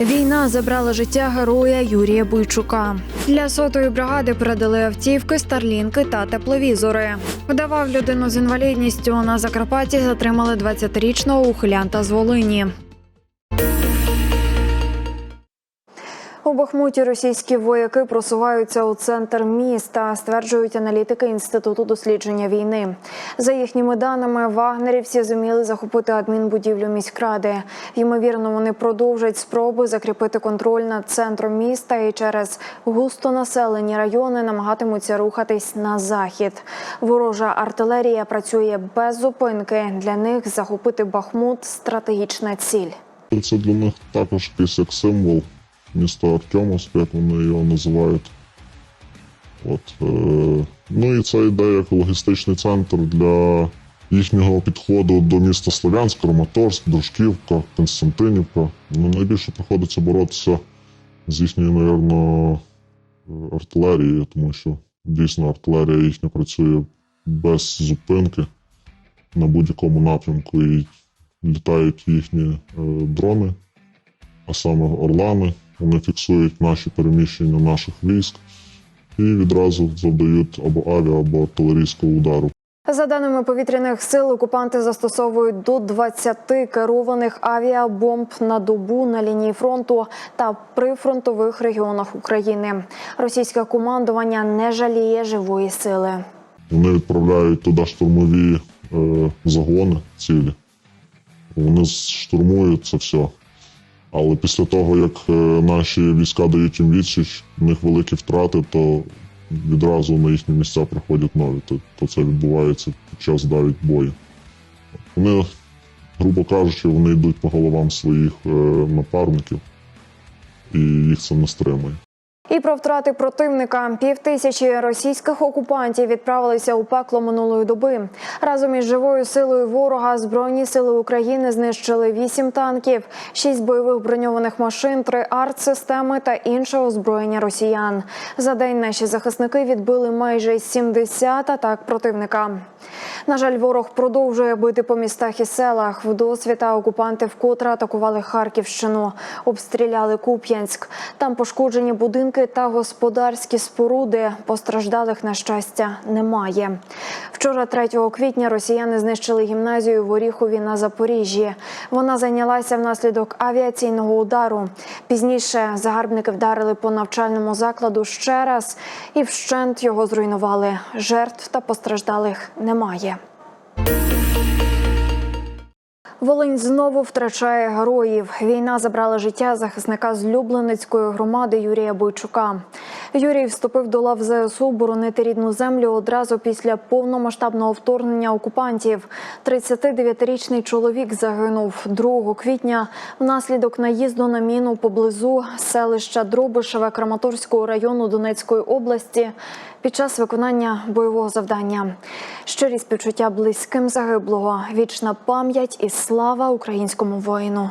Війна забрала життя героя Юрія Буйчука. Для сотої бригади передали автівки, старлінки та тепловізори. Вдавав людину з інвалідністю. На Закарпатті затримали 20-річного ухилянта з Волині. У Бахмуті російські вояки просуваються у центр міста, стверджують аналітики інституту дослідження війни. За їхніми даними, вагнерівці зуміли захопити адмінбудівлю міськради. Ймовірно, вони продовжать спроби закріпити контроль над центром міста і через густонаселені райони намагатимуться рухатись на захід. Ворожа артилерія працює без зупинки. Для них захопити Бахмут стратегічна ціль. Це для них також якийсь як символ міста Артемовськ, як вони його називають. От, е, ну і це йде як логістичний центр для їхнього підходу до міста Слов'янськ, Краматорськ, Дружківка, Константинівка. Ну, найбільше приходиться боротися з їхньою, напевно, артилерією, тому що дійсно артилерія їхня працює без зупинки на будь-якому напрямку і літають їхні е, дрони, а саме орлани. Вони фіксують наші переміщення наших військ і відразу завдають або авіа, або артилерійського удару. За даними повітряних сил, окупанти застосовують до 20 керованих авіабомб на добу на лінії фронту та прифронтових регіонах України. Російське командування не жаліє живої сили. Вони відправляють туди штурмові е, загони цілі. Вони штурмують це все. Але після того, як е, наші війська дають їм відсіч, в них великі втрати, то відразу на їхні місця приходять нові. То, то це відбувається під час навіть бою. Вони, грубо кажучи, вони йдуть по головам своїх е, напарників, і їх це не стримує. І про втрати противника півтисячі російських окупантів відправилися у пекло минулої доби. Разом із живою силою ворога збройні сили України знищили вісім танків, шість бойових броньованих машин, три артсистеми та інше озброєння росіян. За день наші захисники відбили майже 70 атак противника. На жаль, ворог продовжує бити по містах і селах. Вдосвіта окупанти вкотре атакували Харківщину, обстріляли Куп'янськ. Там пошкоджені будинки та господарські споруди. Постраждалих на щастя немає. Вчора, 3 квітня, росіяни знищили гімназію в Оріхові на Запоріжжі. Вона зайнялася внаслідок авіаційного удару. Пізніше загарбники вдарили по навчальному закладу ще раз і вщент його зруйнували. Жертв та постраждалих немає. Волинь знову втрачає героїв. Війна забрала життя захисника з Люблинецької громади Юрія Бойчука. Юрій вступив до лав ЗСУ боронити рідну землю одразу після повномасштабного вторгнення окупантів. 39-річний чоловік загинув 2 квітня внаслідок наїзду на міну поблизу селища Дробишеве Краматорського району Донецької області під час виконання бойового завдання. Щирі співчуття близьким загиблого, вічна пам'ять і слава українському воїну.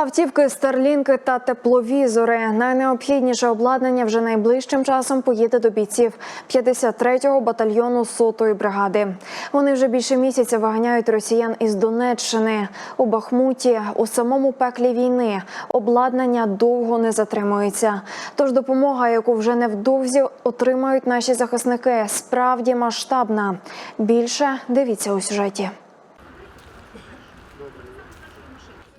Автівки, старлінки та тепловізори. Найнеобхідніше обладнання вже найближчим часом поїде до бійців 53-го батальйону сотої бригади. Вони вже більше місяця виганяють росіян із Донеччини у Бахмуті. У самому пеклі війни обладнання довго не затримується. Тож допомога, яку вже невдовзі отримають наші захисники, справді масштабна. Більше дивіться у сюжеті.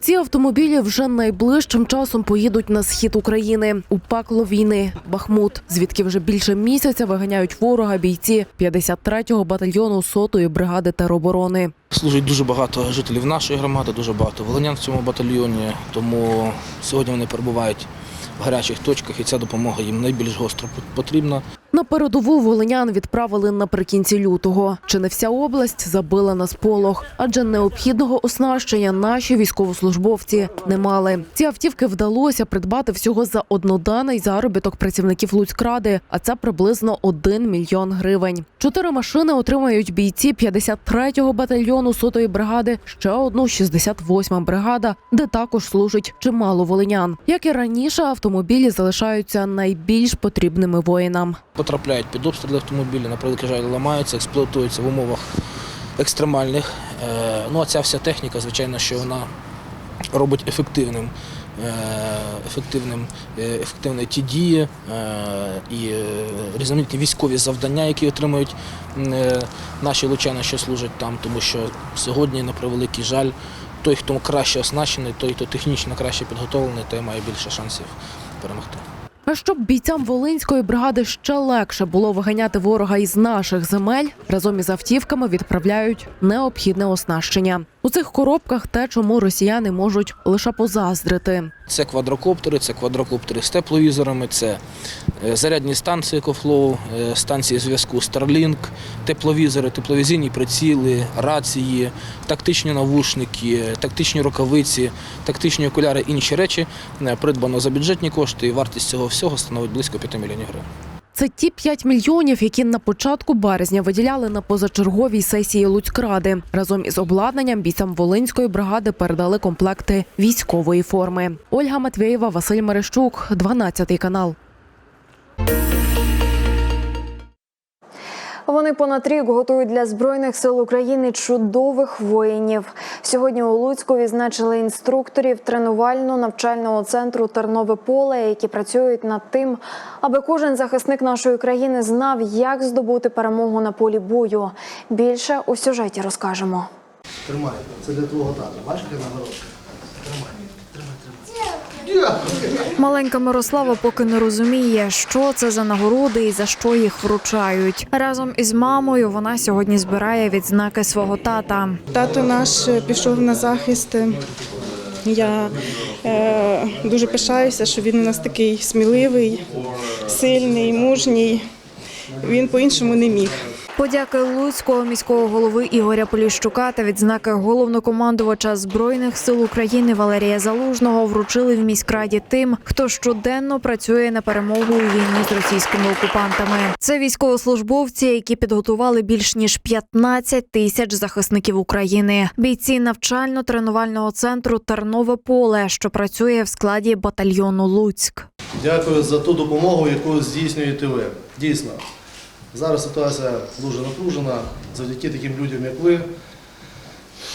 Ці автомобілі вже найближчим часом поїдуть на схід України у пекло війни Бахмут, звідки вже більше місяця виганяють ворога бійці 53-го батальйону сотої бригади тероборони. Служить дуже багато жителів нашої громади, дуже багато волинян в цьому батальйоні. Тому сьогодні вони перебувають гарячих точках, і ця допомога їм найбільш гостро потрібна. На передову волинян відправили наприкінці лютого. Чи не вся область забила на сполох, адже необхідного оснащення наші військовослужбовці не мали. Ці автівки вдалося придбати всього за одноденний заробіток працівників Луцькради, а це приблизно 1 мільйон гривень. Чотири машини отримають бійці 53-го батальйону сотої бригади, ще одну 68-ма бригада, де також служить чимало волинян. Як і раніше, автомобілі залишаються найбільш потрібними воїнам. Потрапляють під обстріли автомобілі, на превеликий жаль, ламаються, експлуатуються в умовах екстремальних. Е, Ну а ця вся техніка, звичайно, що вона робить ефективним. е, Ефективним, е, ефективні ті дії і різноманітні військові завдання, які отримують наші лучани, що служать там, тому що сьогодні, на превеликий жаль, той, хто краще оснащений, той, хто технічно краще підготовлений, той має більше шансів перемогти. А щоб бійцям Волинської бригади ще легше було виганяти ворога із наших земель, разом із автівками відправляють необхідне оснащення. У цих коробках те, чому росіяни можуть лише позаздрити. Це квадрокоптери, це квадрокоптери з тепловізорами, це е, зарядні станції Екофлоу, е, станції зв'язку Starlink, тепловізори, тепловізійні приціли, рації, тактичні навушники, тактичні рукавиці, тактичні окуляри, інші речі е, придбано за бюджетні кошти, і вартість цього всього становить близько 5 мільйонів гривень. Це ті 5 мільйонів, які на початку березня виділяли на позачерговій сесії Луцькради. Разом із обладнанням бійцям Волинської бригади передали комплекти військової форми. Ольга Матвєєва, Василь Мерещук, 12 канал. Вони понад рік готують для збройних сил України чудових воїнів. Сьогодні у Луцьку відзначили інструкторів тренувально-навчального центру Тернове поле, які працюють над тим, аби кожен захисник нашої країни знав, як здобути перемогу на полі бою. Більше у сюжеті розкажемо. Тримай, це для твого тата. Бачиш, яка нагородка? Тримай, тримай, тримай. Дякую. Маленька Мирослава поки не розуміє, що це за нагороди і за що їх вручають. Разом із мамою вона сьогодні збирає відзнаки свого тата. Тато наш е, пішов на захист. Я е, дуже пишаюся, що він у нас такий сміливий, сильний, мужній. Він по-іншому не міг. Подяки Луцького міського голови Ігоря Поліщука та відзнаки головнокомандувача збройних сил України Валерія Залужного вручили в міськраді тим, хто щоденно працює на перемогу у війні з російськими окупантами. Це військовослужбовці, які підготували більш ніж 15 тисяч захисників України. Бійці навчально-тренувального центру Тернове поле, що працює в складі батальйону Луцьк. Дякую за ту допомогу, яку здійснюєте ви. Дійсно, зараз ситуація дуже напружена завдяки таким людям, як ви,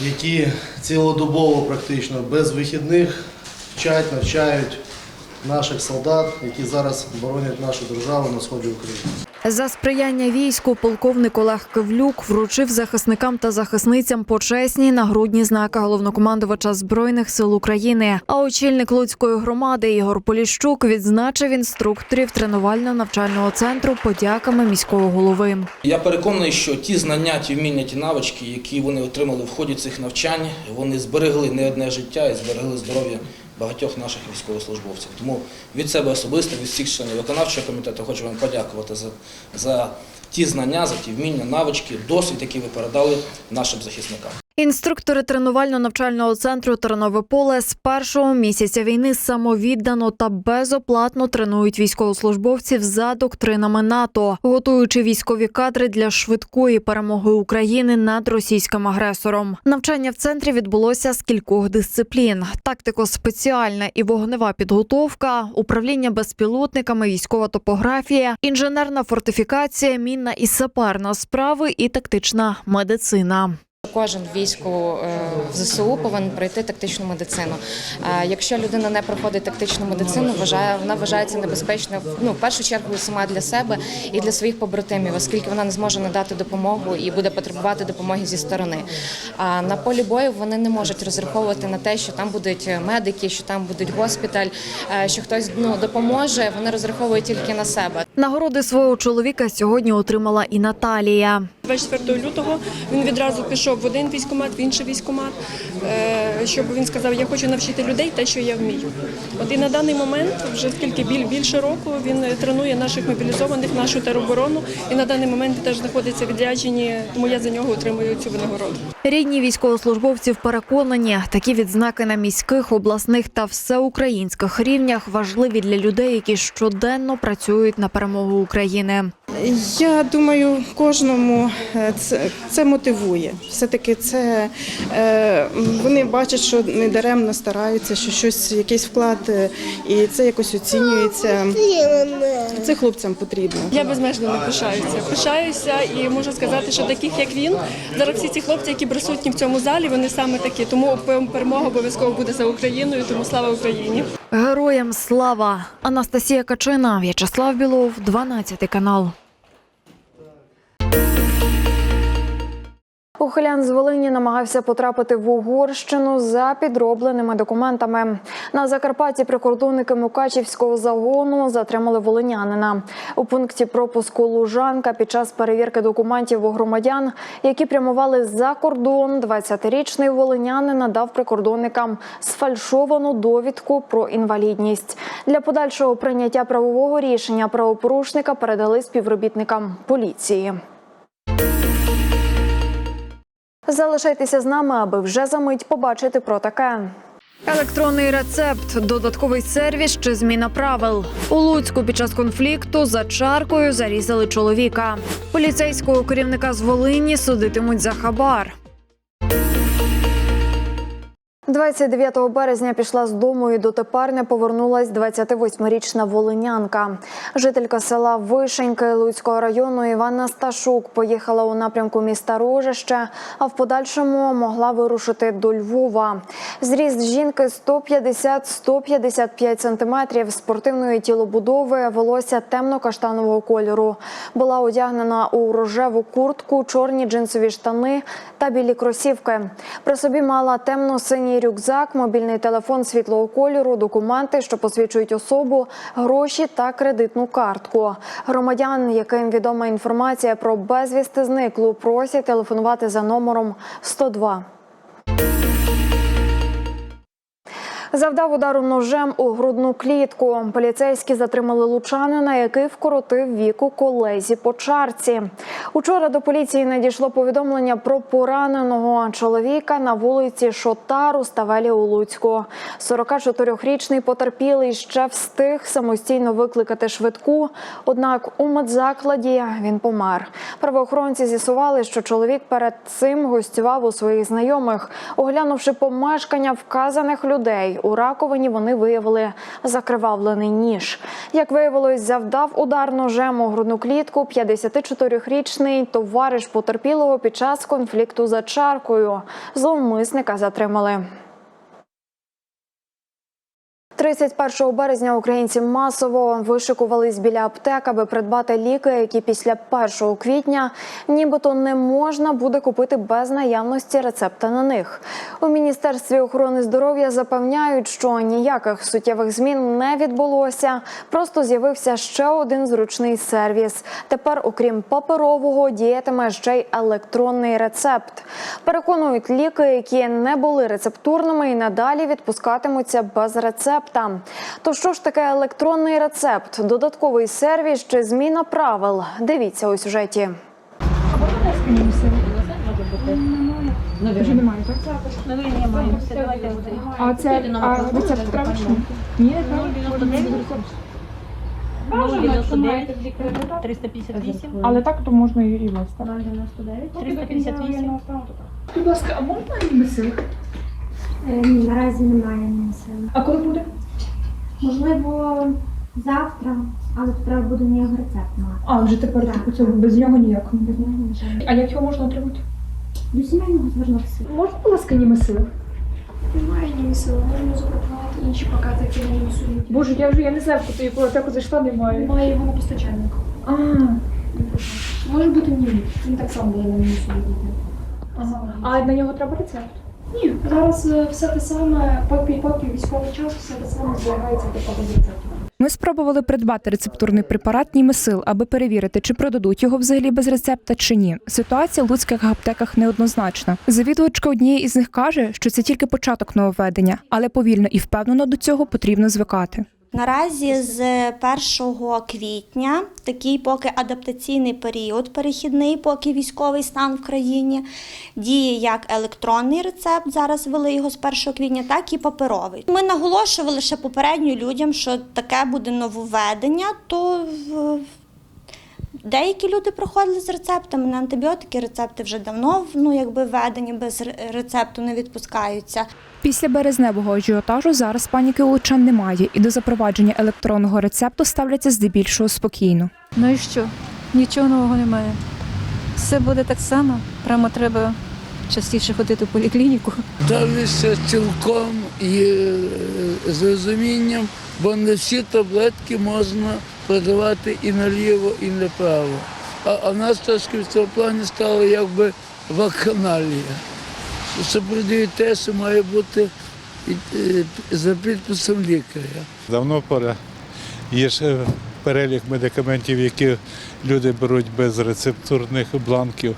які цілодобово практично без вихідних вчать, навчають наших солдат, які зараз боронять нашу державу на сході України. За сприяння війську полковник Олег Кивлюк вручив захисникам та захисницям почесні нагрудні знаки головнокомандувача збройних сил України. А очільник Луцької громади Ігор Поліщук відзначив інструкторів тренувально-навчального центру подяками міського голови. Я переконаний, що ті знання, ті вміння, ті навички, які вони отримали в ході цих навчань, вони зберегли не одне життя і зберегли здоров'я багатьох наших військовослужбовців. Тому від себе особисто, від всіх членів виконавчого комітету хочу вам подякувати за, за ті знання, за ті вміння, навички, досвід, які ви передали нашим захисникам. Інструктори тренувально-навчального центру Тернове поле з першого місяця війни самовіддано та безоплатно тренують військовослужбовців за доктринами НАТО, готуючи військові кадри для швидкої перемоги України над російським агресором. Навчання в центрі відбулося з кількох дисциплін: тактико-спеціальна і вогнева підготовка, управління безпілотниками, військова топографія, інженерна фортифікація, мінна і саперна справи і тактична медицина. Кожен війську е, в ЗСУ повинен пройти тактичну медицину. Е, Якщо людина не проходить тактичну медицину, вважає вона вважається небезпечною ну, в першу чергу сама для себе і для своїх побратимів, оскільки вона не зможе надати допомогу і буде потребувати допомоги зі сторони. А на полі бою вони не можуть розраховувати на те, що там будуть медики, що там буде госпіталь, е, що хтось ну допоможе. Вони розраховують тільки на себе. Нагороди свого чоловіка сьогодні отримала і Наталія. 24 лютого він відразу пішов в один військкомат, в інший військкомат, е, щоб він сказав, я хочу навчити людей те, що я вмію. От і на даний момент, вже скільки біль- більше року, він тренує наших мобілізованих, нашу тероборону, і на даний момент теж знаходиться в відрядженні, тому я за нього отримую цю винагороду. Рідні військовослужбовців переконані, такі відзнаки на міських, обласних та всеукраїнських рівнях важливі для людей, які щоденно працюють на перемогу України. Я думаю, кожному е, це, це мотивує. Все-таки це е, вони бачать, що не даремно стараються, що щось, якийсь вклад, е, і це якось оцінюється. Це хлопцям потрібно. Я безмежно не пишаюся. Пишаюся і можу сказати, що таких як він, зараз всі ці хлопці, які присутні в цьому залі, вони саме такі. Тому перемога обов'язково буде за Україною. Тому слава Україні. Героям слава! Анастасія Качина, В'ячеслав Білов, 12 канал. Ухилян з Волині намагався потрапити в Угорщину за підробленими документами. На Закарпатті прикордонники Мукачівського загону затримали волинянина. У пункті пропуску Лужанка під час перевірки документів у громадян, які прямували за кордон, 20-річний волинянин надав прикордонникам сфальшовану довідку про інвалідність. Для подальшого прийняття правового рішення правопорушника передали співробітникам поліції. Залишайтеся з нами, аби вже за мить побачити про таке. Електронний рецепт, додатковий сервіс чи зміна правил. У Луцьку під час конфлікту за чаркою зарізали чоловіка. Поліцейського керівника з Волині судитимуть за хабар. 29 березня пішла з дому і дотепер не повернулась 28-річна волинянка. Жителька села Вишеньки Луцького району Івана Сташук поїхала у напрямку міста Рожище, а в подальшому могла вирушити до Львова. Зріст жінки 150-155 сантиметрів, спортивної тілобудови, волосся темно-каштанового кольору. Була одягнена у рожеву куртку, чорні джинсові штани та білі кросівки. При собі мала темно-синій рюкзак, мобільний телефон світлого кольору, документи, що посвідчують особу, гроші та кредитну картку. Громадян, яким відома інформація про безвісти зниклу, просять телефонувати за номером 102. Завдав удару ножем у грудну клітку. Поліцейські затримали лучанина, який вкоротив віку колезі по чарці. Учора до поліції надійшло повідомлення про пораненого чоловіка на вулиці Шотару Ставелі у Луцьку. 44-річний потерпілий ще встиг самостійно викликати швидку. Однак у медзакладі він помер. Правоохоронці з'ясували, що чоловік перед цим гостював у своїх знайомих. Оглянувши помешкання вказаних людей, у раковині вони виявили закривавлений ніж. Як виявилось, завдав удар ножем у грудну клітку 54-річний товариш потерпілого під час конфлікту за чаркою. Зловмисника затримали. 31 березня українці масово вишикувались біля аптек, аби придбати ліки, які після 1 квітня нібито не можна буде купити без наявності рецепта на них. У міністерстві охорони здоров'я запевняють, що ніяких суттєвих змін не відбулося. Просто з'явився ще один зручний сервіс. Тепер, окрім паперового, діятиме ще й електронний рецепт. Переконують ліки, які не були рецептурними і надалі відпускатимуться без рецепта. То що ж таке електронний рецепт, додатковий сервіс чи зміна правил? Дивіться у сюжеті. А це а, рецепт справочний? Ні, Бажано 358, але так то можна і, і виставити. 358. Будь ласка, а можна імбесил? Ні, наразі немає сили. А коли буде? Можливо, завтра, але тут треба буде на його рецепт мати. А, вже тепер Так, типу, це так. без нього ніяк. Без нього, на жаль. А як його можна отримати? До сімейного звернутися. Можна, будь ласка, німесил? Немає ні сили, можемо запропонувати інші покази, які не несуть. Боже, я вже я не знаю, в яку аптеку зайшла, немає. Немає його на постачальника. А, Може бути ні. Він так само дає на мінусу а на нього треба рецепт? Ні, зараз е, все те саме, поки поки військовий час, все те саме зберігається до того. Ми спробували придбати рецептурний препарат Німесил, аби перевірити, чи продадуть його взагалі без рецепта чи ні. Ситуація в луцьких аптеках неоднозначна. Завідувачка однієї із них каже, що це тільки початок нововведення, але повільно і впевнено до цього потрібно звикати. Наразі з 1 квітня такий поки адаптаційний період, перехідний, поки військовий стан в країні, діє як електронний рецепт, зараз ввели його з 1 квітня, так і паперовий. Ми наголошували ще попередньо людям, що таке буде нововведення, то деякі люди проходили з рецептами на антибіотики. Рецепти вже давно ну, якби введені, без рецепту не відпускаються. Після березневого ажіотажу зараз паніки у лучан немає, і до запровадження електронного рецепту ставляться здебільшого спокійно. Ну і що? Нічого нового немає. Все буде так само. Прямо треба частіше ходити в поліклініку. Ставлюся цілком і е, з розумінням, бо не всі таблетки можна продавати і наліво, і направо. А, а нас трошки в цьому плані стало якби вакханалія. Що продають те, що має бути е, за підписом лікаря. Давно пора. Є ж е, перелік медикаментів, які люди беруть без рецептурних бланків.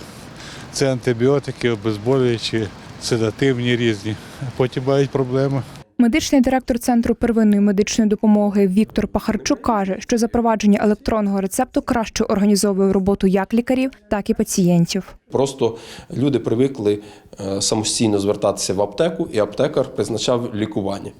Це антибіотики, обезболюючі, седативні різні. Потім мають проблеми. Медичний директор центру первинної медичної допомоги Віктор Пахарчук каже, що запровадження електронного рецепту краще організовує роботу як лікарів, так і пацієнтів. Просто люди привикли е, самостійно звертатися в аптеку, і аптекар призначав лікування.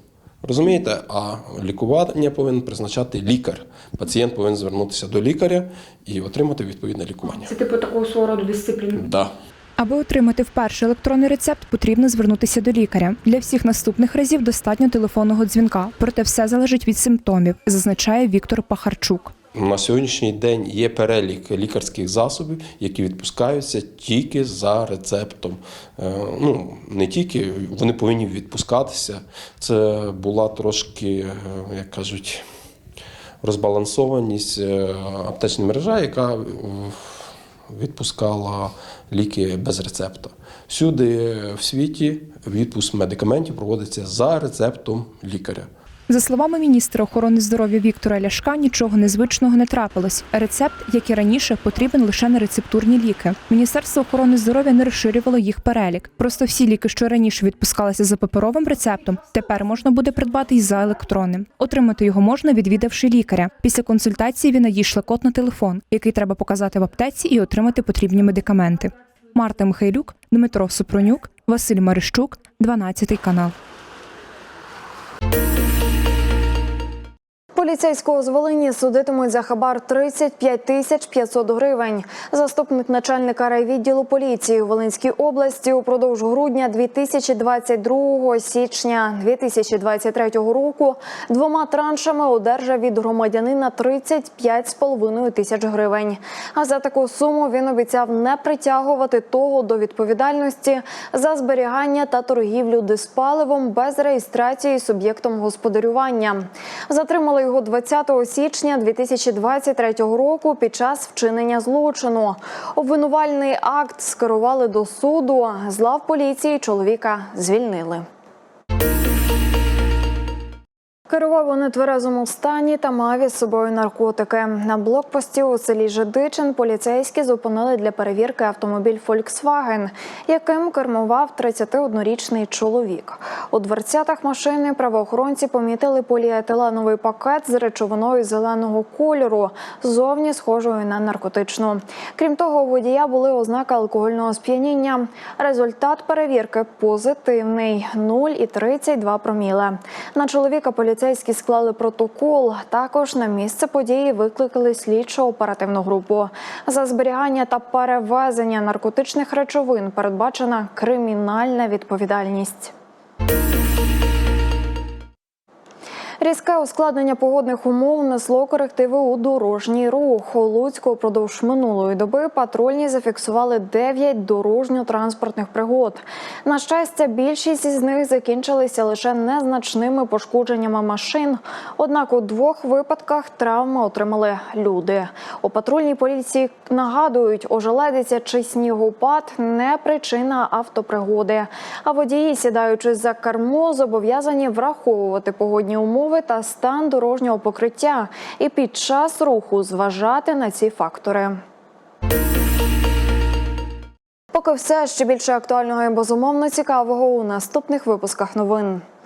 Розумієте? А лікування повинен призначати лікар. Пацієнт повинен звернутися до лікаря і отримати відповідне лікування. Це типу такого свого роду дисципліни. Да. Аби отримати вперше електронний рецепт, потрібно звернутися до лікаря. Для всіх наступних разів достатньо телефонного дзвінка, проте все залежить від симптомів, зазначає Віктор Пахарчук. На сьогоднішній день є перелік лікарських засобів, які відпускаються тільки за рецептом. Е, Ну, не тільки, вони повинні відпускатися. Це була трошки, е, як кажуть, розбалансованість е, аптечної мережа, яка відпускала ліки без рецепта. Всюди в світі відпуск медикаментів проводиться за рецептом лікаря. За словами міністра охорони здоров'я Віктора Ляшка, нічого незвичного не трапилось. Рецепт, як і раніше, потрібен лише на рецептурні ліки. Міністерство охорони здоров'я не розширювало їх перелік. Просто всі ліки, що раніше відпускалися за паперовим рецептом, тепер можна буде придбати і за електронним. Отримати його можна, відвідавши лікаря. Після консультації він надійшли код на телефон, який треба показати в аптеці і отримати потрібні медикаменти. Марта Михайлюк, Дмитро Супронюк, Василь Марищук, 12 канал. Поліцейського з судитимуть за хабар 35 тисяч 500 гривень. Заступник начальника райвідділу поліції у Волинській області упродовж грудня 2022 січня 2023 року двома траншами одержав від громадянина 35,5 тисяч гривень. А за таку суму він обіцяв не притягувати того до відповідальності за зберігання та торгівлю диспаливом без реєстрації суб'єктом господарювання. Затримали його 20 січня 2023 року під час вчинення злочину. Обвинувальний акт скерували до суду. З лав поліції чоловіка звільнили. Керував у нетверезому стані та мав із собою наркотики. На блокпості у селі Жидичин поліцейські зупинили для перевірки автомобіль Volkswagen, яким кермував 31-річний чоловік. У дверцятах машини правоохоронці помітили поліетиленовий пакет з речовиною зеленого кольору, зовні схожою на наркотичну. Крім того, у водія були ознаки алкогольного сп'яніння. Результат перевірки позитивний 0,32 проміле. На чоловіка поліцейські склали протокол. Також на місце події викликали слідчо оперативну групу. За зберігання та перевезення наркотичних речовин передбачена кримінальна відповідальність. Різке ускладнення погодних умов несло корективи у дорожній рух. У Луцьку впродовж минулої доби патрульні зафіксували 9 дорожньо-транспортних пригод. На щастя, більшість із них закінчилися лише незначними пошкодженнями машин. Однак у двох випадках травми отримали люди. У патрульній поліції нагадують, ожеледиця чи снігопад не причина автопригоди. А водії, сідаючи за кермо, зобов'язані враховувати погодні умови та стан дорожнього покриття. І під час руху зважати на ці фактори. Поки все ще більше актуального і безумовно цікавого у наступних випусках новин.